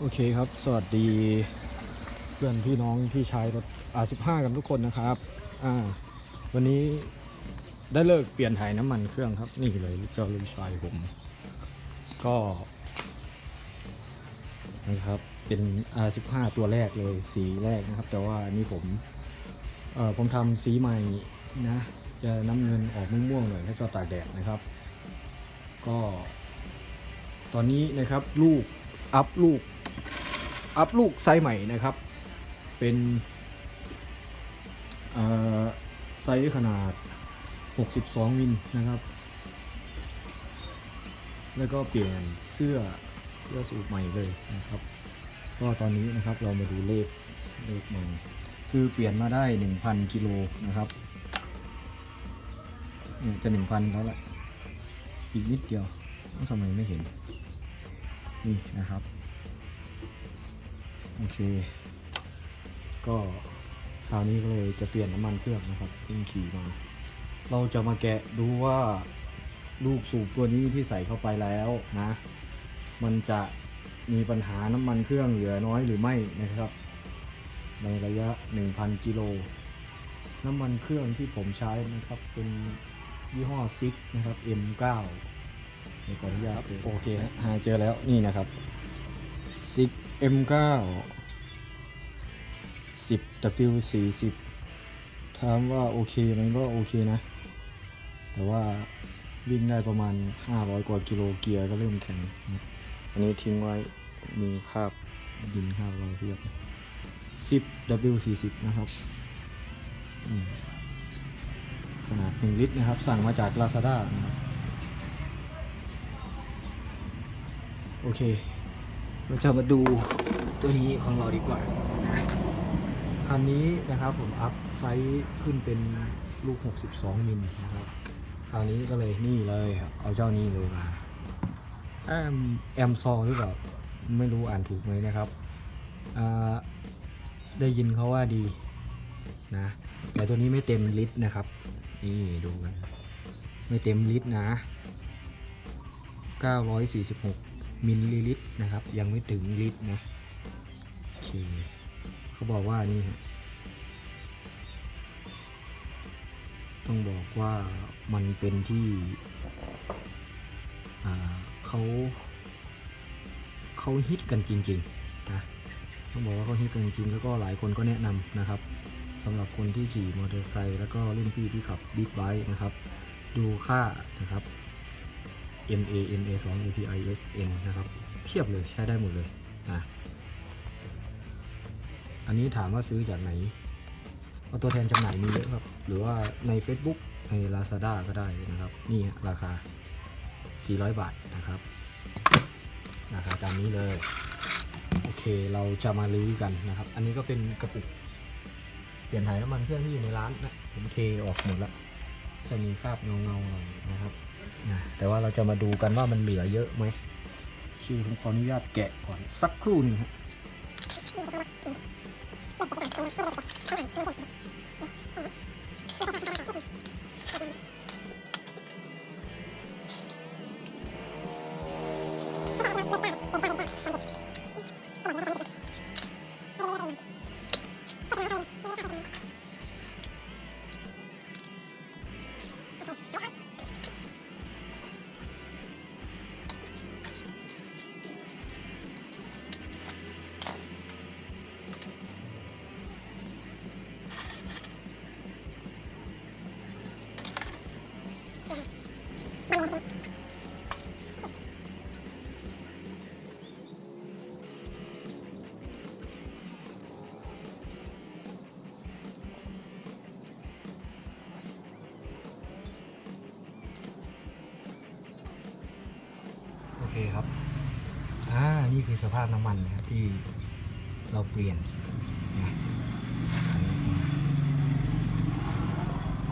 โอเคครับ สวัสดีเพื่อนพี่น้องที่ใช้รถ R15 กันทุกคนนะครับอ่าวันนี้ได้เลิกเปลี่ยนถ่ายน้ำมันเครื่องครับ นี่เลยเจ้าลูกชายผม ก็นะครับเป็น R15 ตัวแรกเลยสีแรกนะครับ แต่ว่าอันนี้ผมเอ่อผมทำสีใหม่นะ จะน้ำเงินออกม่วงๆหน่อยแล้วก็ตากแดดนะครับ ก็ ตอนนี้นะครับลูกอัพลูก อัพลูกไซส์ใหม่นะครับ เป็นไซส์ขนาด 62 มิลนะครับ แล้วก็เปลี่ยนเสื้อเสื้อสูทใหม่เลยนะครับ ก็ตอนนี้นะครับเรามาดูเลขเลขใหม่คือเปลี่ยนมาได้ 1,000 กิโลนะครับเนี่ยจะ 1,000 แล้วแหละอีกนิดเดียวเอ้าทำไมไม่เห็น นี่นะครับ โอเค ก็คราวนี้ก็เลยจะเปลี่ยนน้ำมันเครื่องนะครับเพิ่งขี่มา เราจะมาแกะดูว่าลูกสูบตัวนี้ที่ใส่เข้าไปแล้วนะ มันจะมีปัญหาน้ำมันเครื่องเหลือน้อยหรือไม่นะครับ ในระยะ 1,000 กิโล น้ำมันเครื่องที่ผมใช้นะครับ เป็นยี่ห้อซิกนะครับ M9 เดี๋ยวขออนุญาตโอเคฮะหาเจอแล้วนี่นะครับ ซิก M9 10 W40 ถามว่าโอเคไหมก็โอเคนะ แต่ว่าวิ่งได้ประมาณ 500 กว่ากิโลเกียร์ก็เริ่มแข็ง อันนี้ทิ้งไว้มีคราบดินคราบอะไรเพียบ10 W40 นะครับ ขนาด 1 ลิตรนะครับ สั่งมาจาก Lazada นะครับ โอเค เราจะมาดูตัวนี้ของเราดีกว่าคันนี้นะครับผมอัพไซส์ขึ้นเป็นลูก 62 มิลนะครับคราวนี้ก็เลยนี่เลยเอาเจ้านี้เลยมาแอมแอมซอหรือเปล่าไม่รู้อ่านถูกไหมนะครับได้ยินเขาว่าดีนะแต่ตัวนี้ไม่เต็มลิตรนะครับ นี่ดูกัน ไม่เต็มลิตรนะ 946 มิลลิลิตรนะครับ ยังไม่ถึงลิตรนะโอเคเขาบอกว่านี่ฮะต้องบอกว่ามันเป็นที่เขาเขาฮิตกันจริงๆนะต้องบอกว่าเขาฮิตกันจริงแล้วก็หลายคนก็แนะนำนะครับสำหรับคนที่ขี่มอเตอร์ไซค์แล้วก็รุ่นพี่ที่ขับบิ๊กไบค์นะครับ ดูค่านะครับ MA MA 2 API SN นะครับเพียบเลยใช้ได้หมดเลยนะอันนี้ถามว่าซื้อจากไหนเอาตัวแทนจำหน่ายมีเยอะครับ หรือว่าใน Facebook ใน Lazada ก็ได้นะครับ นี่ราคา 400 บาทนะครับราคาตามนี้เลย โอเคเราจะมาลื้อกันนะครับ อันนี้ก็เป็นกระปุก เปลี่ยนถ่ายน้ำมันเครื่องที่อยู่ในร้านนะผมเทออกหมดแล้ว จะมีคราบเงาๆหน่อยนะครับ แต่ว่าเราจะมาดูกันว่ามันเหลือเยอะไหมชื่อผมขออนุญาตแกะก่อนสักครู่นึงครับ คือสภาพน้ำมันนะครับที่เราเปลี่ยนนะ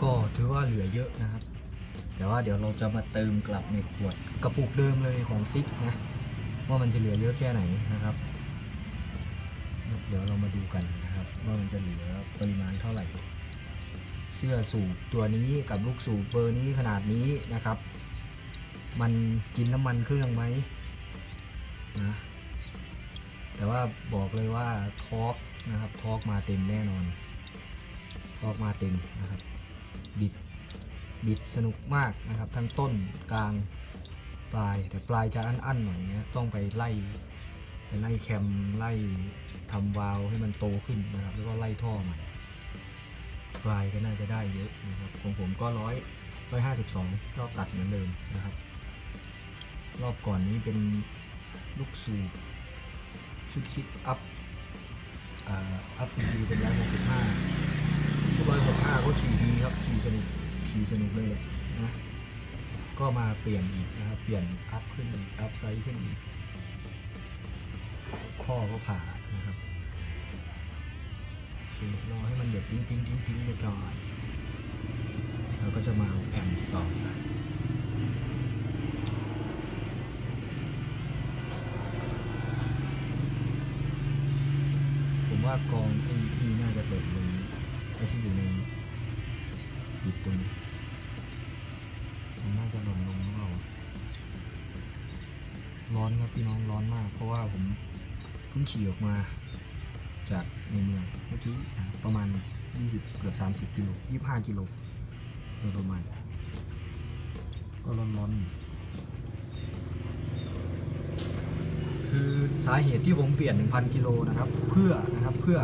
ก็ถือว่าเหลือเยอะนะครับ แต่ว่าเดี๋ยวเราจะมาเติมกลับในขวดกระปุกเดิมเลยของซิกนะว่ามันจะเหลือเยอะแค่ไหนนะครับ เดี๋ยวเรามาดูกันนะครับ ว่ามันจะเหลือปริมาณเท่าไหร่ เสื้อสูบตัวนี้กับลูกสูบเบอร์นี้ขนาดนี้นะครับ มันกินน้ำมันเครื่องไหมนะ แต่ว่าบอกเลยว่าทอร์กนะครับทอร์กมาเต็มแน่นอนทอร์กมาเต็มนะครับ บิด บิดสนุกมากนะครับ ทั้งต้นกลางปลาย แต่ปลายจะอั้นๆหน่อยนะต้องไปไล่ไปไล่แคมไล่ทำวาลให้มันโตขึ้นนะครับ แล้วก็ไล่ท่อใหม่ปลายก็น่าจะได้เยอะนะครับของผมก็ร้อยร้อยห้าสิบสองรอบตัดเหมือนเดิมนะครับ รอบก่อนนี้เป็นลูกสูบ ชุดคิดอัพอ่าอัพซีซีเป็นร้อยหกสิบห้าชุดร้อยหกห้าก็ขี่ดีครับขี่สนุกขี่สนุกเลยแหละนะก็มาเปลี่ยนอีกนะครับเปลี่ยนอัพขึ้นอีกอัพไซส์ขึ้นอีกท่อก็ผ่านะครับโอเครอให้มันหยดติ้งติ้งติ้งติ้งไปก่อนแล้วก็จะมาเอาแอมป์สอดใส่ ว่ากองไอ้นี่น่าจะเปิดลงไอ้ที่อยู่ในจุดตรงนี้มันน่าจะหล่นลงหรือเปล่าร้อนครับพี่น้องร้อนมาก เพราะว่าผมเพิ่งขี่ออกมาจากในเมืองเมื่อกี้ประมาณ 20 เกือบ 30 กิโล25 กิโลโดยประมาณ ก็ร้อนๆอยู่ คือสาเหตุที่ผมเปลี่ยน 1,000 กิโลนะครับ เพื่อนะครับเพื่อ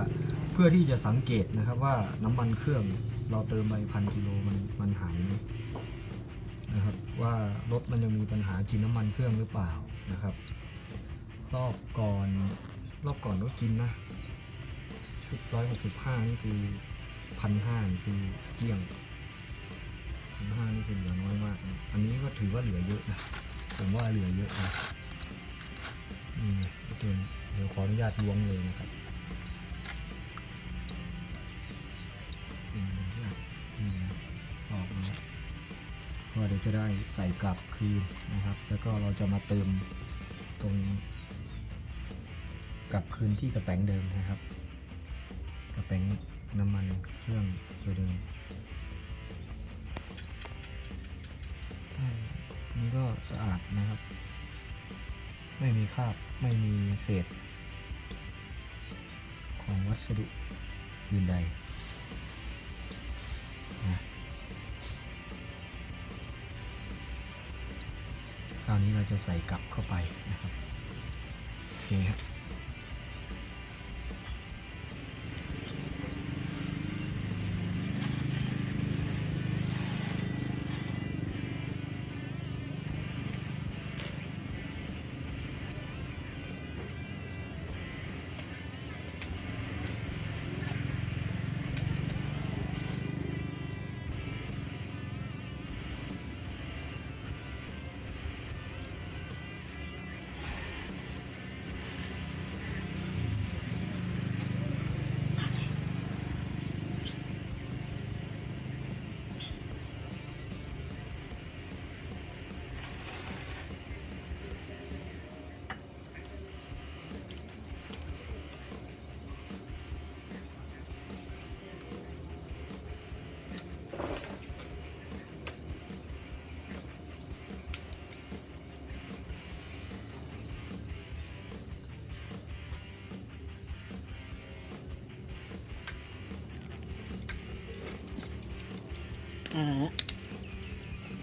เพื่อที่จะสังเกตนะครับว่าน้ำมันเครื่องเราเติมไปพันกิโลมันมันหายไหมนะครับว่ารถมันยังมีปัญหากินน้ำมันเครื่องหรือเปล่านะครับ รอบก่อนรอบก่อนก็กินนะชุดร้อยหกสิบห้านี่คือพันห้าคือเกลี้ยงพันห้านี่คือเหลือน้อยมาก อันนี้ก็ถือว่าเหลือเยอะนะผมว่าเหลือเยอะนะ เดี๋ยวขออนุญาตล้วงเลยนะครับออกมาแล้วก็เดี๋ยวจะได้ใส่กลับคืนนะครับ แล้วก็เราจะมาเติมตรงกลับคืนที่กระแป้งเดิมนะครับ กระแป้งน้ำมันเครื่องตัวเดิมนี่ก็สะอาดนะครับ ไม่มีคราบ ไม่มีเศษ ของวัสดุอื่นใดนะคราวนี้เราจะใส่กลับเข้าไปนะครับ โอเคครับ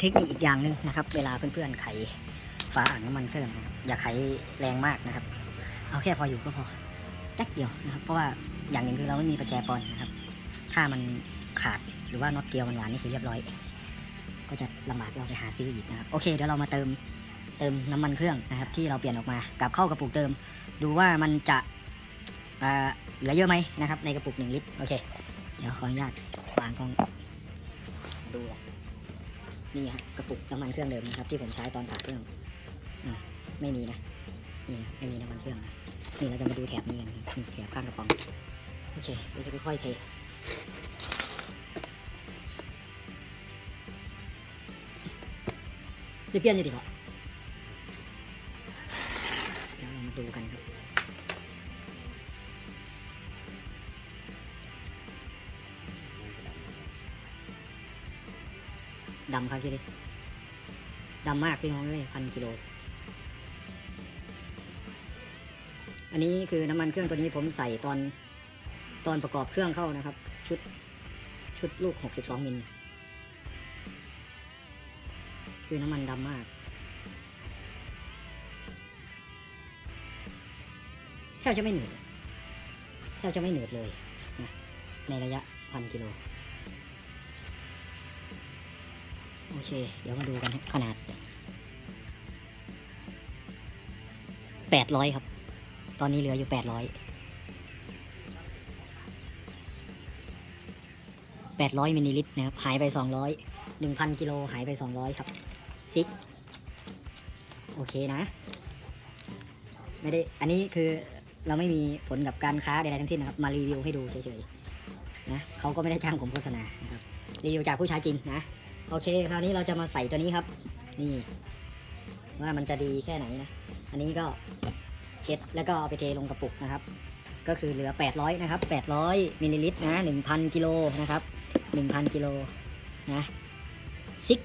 เทคนิคอีกอย่างหนึ่งนะครับ เวลาเพื่อนๆไขฝาอ่างน้ำมันเครื่องนะครับอย่าไขแรงมากนะครับ เอาแค่พออยู่ก็พอแจ็คเดียวนะครับ เพราะว่าอย่างหนึ่งคือเราไม่มีประแจปอนนะครับ ถ้ามันขาดหรือว่าน็อตเกลียวมันหวานนี่คือเรียบร้อย ก็จะลำบากเราไปหาซื้ออีกนะครับโอเคเดี๋ยวเรามาเติมเติมน้ำมันเครื่องนะครับ ที่เราเปลี่ยนออกมากลับเข้ากระปุกเดิม ดูว่ามันจะเเหลือเยอะไหมนะครับ ในกระปุกหนึ่งลิตรโอเค เดี๋ยวขออนุญาตวางกล้องดู นี่ฮะกระปุกน้ำมันเครื่องเดิมนะครับ ที่ผมใช้ตอนผ่าเครื่องอ่าไม่มีนะนี่นะไม่มีน้ำมันเครื่องนะนี่เราจะมาดูแถบนี้กันครับนี่แถบข้างกระป๋องโอเคเราจะค่อยๆเทจะเปลี่ำครับคิดดิดำมากพี่น้องเลยพันกิโลอันอันนี้คือน้ำมันเครื่องตัวนี้ผมใส่ตอนตอนประกอบเครื่องเข้านะครับ ชุดชุดลูก 62 มิล คือน้ำมันดำมาก แทบจะไม่หนืดแทบจะไม่หนืดเลยนะในระยะพันกิโล อเค เดี๋ยวมาดูกันขนาดแปดร้อยครับ ตอนนี้เหลืออยู่แปดร้อยแปดร้อยมิลลิลิตรนะครับ หายไปสองร้อยหนึ่งพันกิโลหายไปสองร้อยครับซิกโอเคนะ ไม่ได้ อันนี้คือเราไม่มีผลกับการค้าใดๆทั้งสิ้นนะครับ มารีวิวให้ดูเฉยๆนะเขาก็ไม่ได้จ้างผมโฆษณานะครับรีวิวจากผู้ใช้จริงนะ โอเคคราวนี้เราจะมาใส่ตัวนี้ครับ นี่ ว่ามันจะดีแค่ไหนนะ อันนี้ก็เช็ดแล้วก็เอาไปเทลงกระปุกนะครับ ก็คือเหลือ 800 นะครับ 800มิลลิลิตรนะ 1,000 กิโลนะครับ 1,000 กิโลนะซิก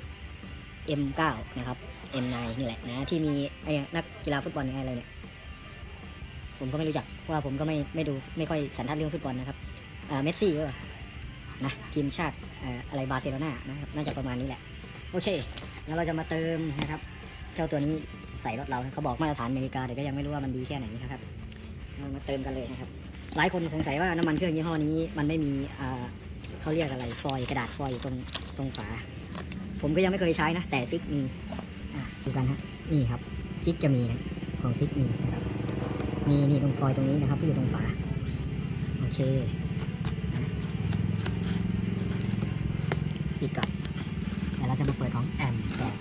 M9 นะครับ M9 นี่แหละนะที่มีไอ้นักกีฬาฟุตบอลอะไรเนี่ยผมก็ไม่รู้จักเพราะว่าผมก็ไม่ไม่ดูไม่ค่อยสันทัดเรื่องฟุตบอลนะครับอ่าเมสซี่ก็ นะทีมชาติอะไรบาร์เซโลนานะครับน่าจะประมาณนี้แหละ โอเค แล้วเราจะมาเติมนะครับ เจ้าตัวนี้ใส่รถเราเขาบอกมาตรฐานอเมริกาแต่ก็ยังไม่รู้ว่ามันดีแค่ไหนนะครับเรามาเติมกันเลยนะครับ หลายคนสงสัยว่าน้ำมันเครื่องยี่ห้อนี้มันไม่มีเขาเรียกอะไรฟอยล์กระดาษฟอยล์อยู่ตรงตรงฝา ผมก็ยังไม่เคยใช้นะ แต่ซิกมีดูกันฮะนี่ครับซิกจะมีนะของซิกมีนะครับมีนี่ตรงฟอยล์ตรงนี้นะครับที่อยู่ตรงฝาโอเคนะ ปิดก่อนเดี๋ยวเราจะมาเปิดของแอมต่อน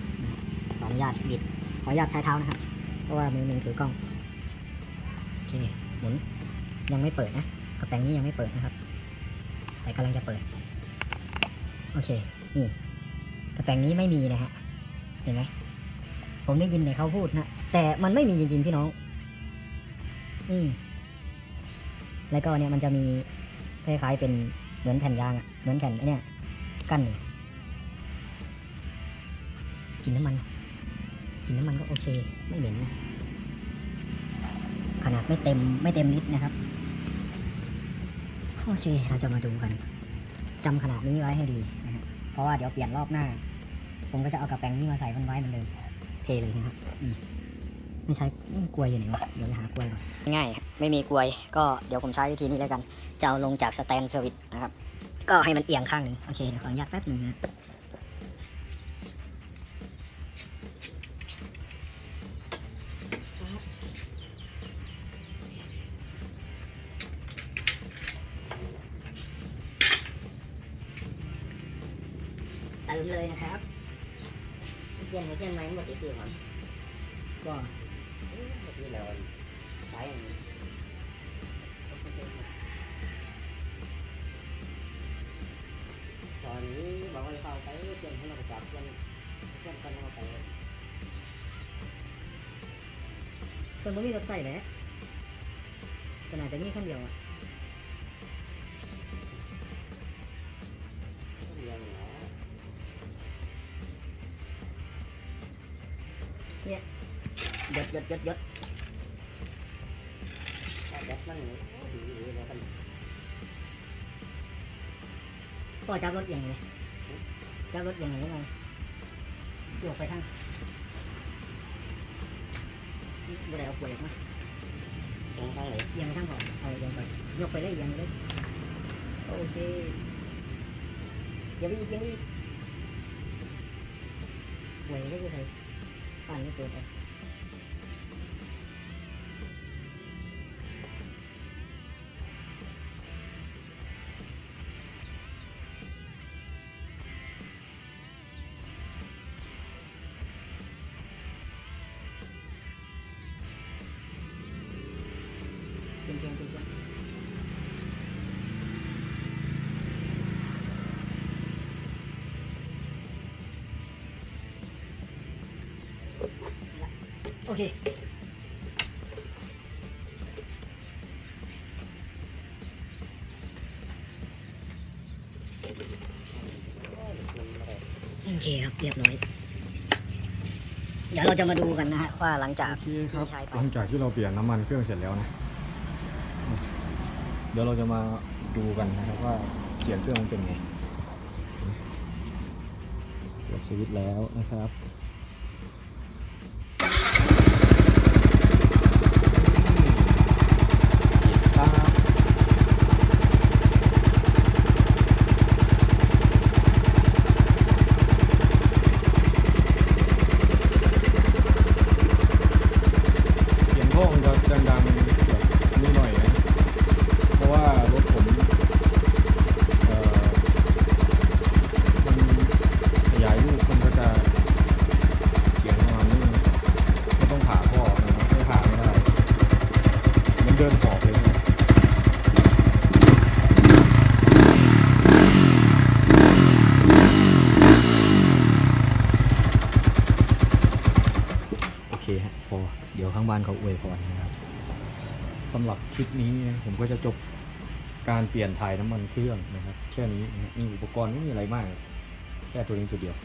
ขออนุญาตบิด ขออนุญาตใช้เท้านะครับ เพราะว่ามือหนึ่งถือกล้อง โอเค หมุน ยังไม่เปิดนะกระแปงนี้ยังไม่เปิดนะครับ แต่กำลังจะเปิด โอเค นี่ กระแปงนี้ไม่มีนะฮะ เห็นไหม ผมได้ยินแต่เขาพูดนะ แต่มันไม่มีจริงๆพี่น้อง อืมแล้วก็เนี่ยมันจะมีคล้ายๆเป็นเหมือนแผ่นยางอะเหมือนแผ่นไอเนี่ยกั้น กลินน้ำมันกลินน้ำมันก็โอเค ไม่เหม็นนะขนาดไม่เต็มไม่เต็มลิตรนะครับโอเคเราจะมาดูกันจำขนาดนี้ไว้ให้ดีนะฮะเพราะว่าเดี๋ยวเปลี่ยนรอบหน้า ผมก็จะเอากระแปงนี้มาใส่มันไว้เหมือนเดิมเทเลยนะครับไม่ใช้กลวยอยู่ไหนวะเดี๋ยวไปหากลวยก่อนง่ายไม่มีกลวย ก็เดี๋ยวผมใช้วิธีนี้แล้วกัน จะเอาลงจากสแตนเซอร์วิสนะครับ ก็ให้มันเอียงข้างหนึ่งโอเคเดี๋ยวขออนุญาตแป๊บหนึ่งนะ ก็ที่เราใช้อย่างนี้ตอนนี้บอกว่าเข้าไปเปลี่ยนให้เราจับเปลี่ยนเปลี่ยนกันเราไปส่วนผมมีรถใส่แหละขนาดจะมีขั้นเดียวอะ ดหยดหยดหยดหยดมันก็จับรถอย่างไรจับรถอย่างไรยังไงโยกไปทางบ่ได้เอาป่วยออกมาเอียงทางไหนเอียงไปทางก่อนเอาเอียงไปยกไปเลยเอียงไปเลยโอเคเดี๋ยวไปอีกเดี๋ยวไปอีกป่วยได้กูใส่ปั่นไม่เกิดเลย อเคโอเคครับเรียบร้อย เดี๋ยวเราจะมาดูกันนะฮะว่าหลังจากโอเคครับที่ใช้ไปหลังจากที่เราเปลี่ยนน้ำมันเครื่องเสร็จแล้วนะ เดี๋ยวเราจะมาดูกันนะครับว่าเสียงเครื่องมันเป็นไงกดสวิตช์แล้วนะครับ ติดตามเสียงท่อมันจะดังๆแบบนี้หน่อยนะ เพราะว่ารถผมเอ่อมันขยายลูกมันก็จะเสียงประมาณนี้นะก็ต้องผ่าท่อนะครับไม่ผ่าไม่ได้ มันเดินหอบเลยนะโอเคฮะพอเดี๋ยวข้างบ้านเขาอวยพรนะครับสำหรับคลิปนี้นะผมก็จะจบการเปลี่ยนถ่ายน้ำมันเครื่องนะครับ แค่นี้นะนี่อุปกรณ์ไม่มีอะไรมาก แค่ตัวนี้ตัวเดียว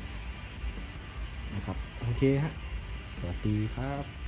นะครับ โอเคฮะ สวัสดีครับ